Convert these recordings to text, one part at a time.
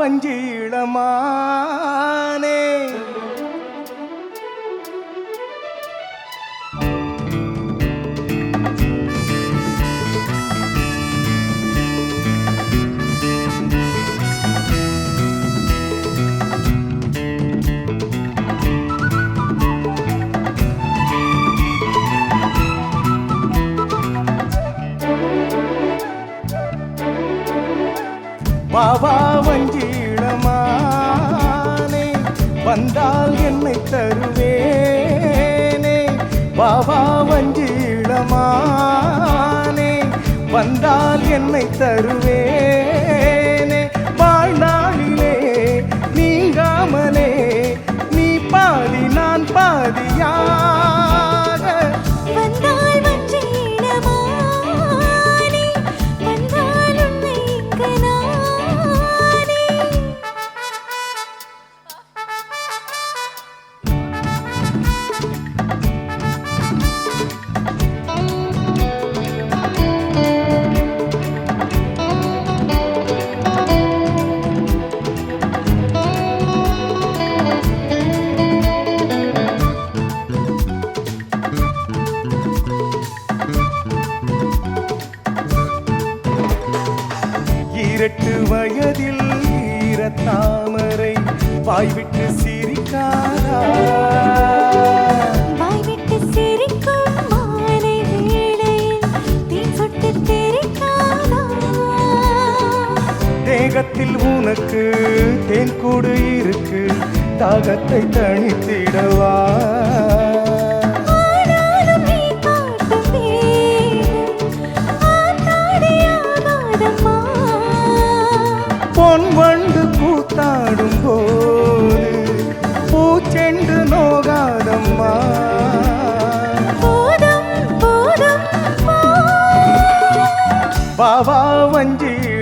பஞ்சீளமானே. வாவா வஞ்சீளமானே வந்தால் என்னை தருவேனே. வாவா வஞ்சீளமானே வந்தால் என்னை தருவேன். ஈரட்டு வயதில் ஈரத்தாமரை வாய்விட்டு சிரிக்காதா? வாய் விட்டு சிரிக்கும் மாலை வேளையில் தேன் சொட்டு தெரிக்காதா? தேகத்தில் உனக்கு தேன் கூடு இருக்கு தாகத்தை தணித்திடவா? பொன் வண்டு கூத்தாடும் போது பூச்செண்டு நோகாதம்மா. போதும் போதும் போ பாவா வஞ்சிடமானே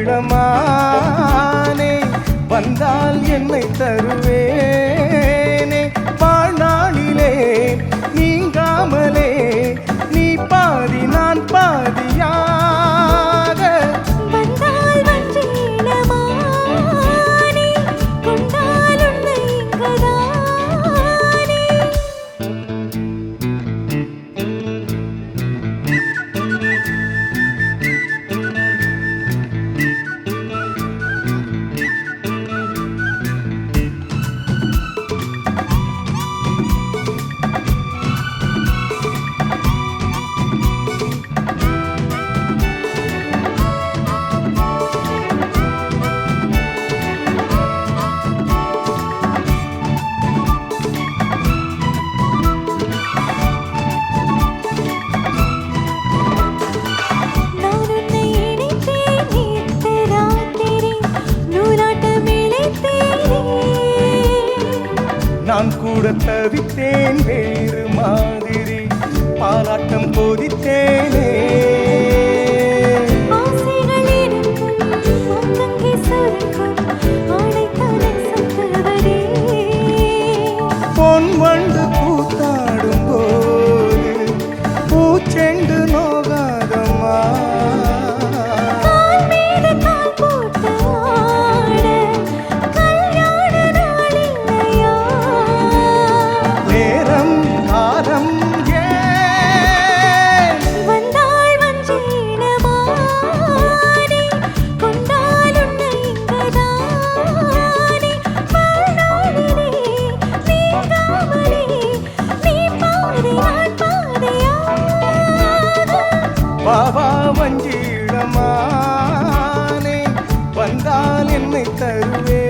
வந்தால் என்னை தருவேனே. வாழ்நாளிலே கூட தவித்தேன் வேறு மாதிரி பாலாட்டம் போதித்தேன். வஞ்சிடமானே வந்தால் என்னை தருவே.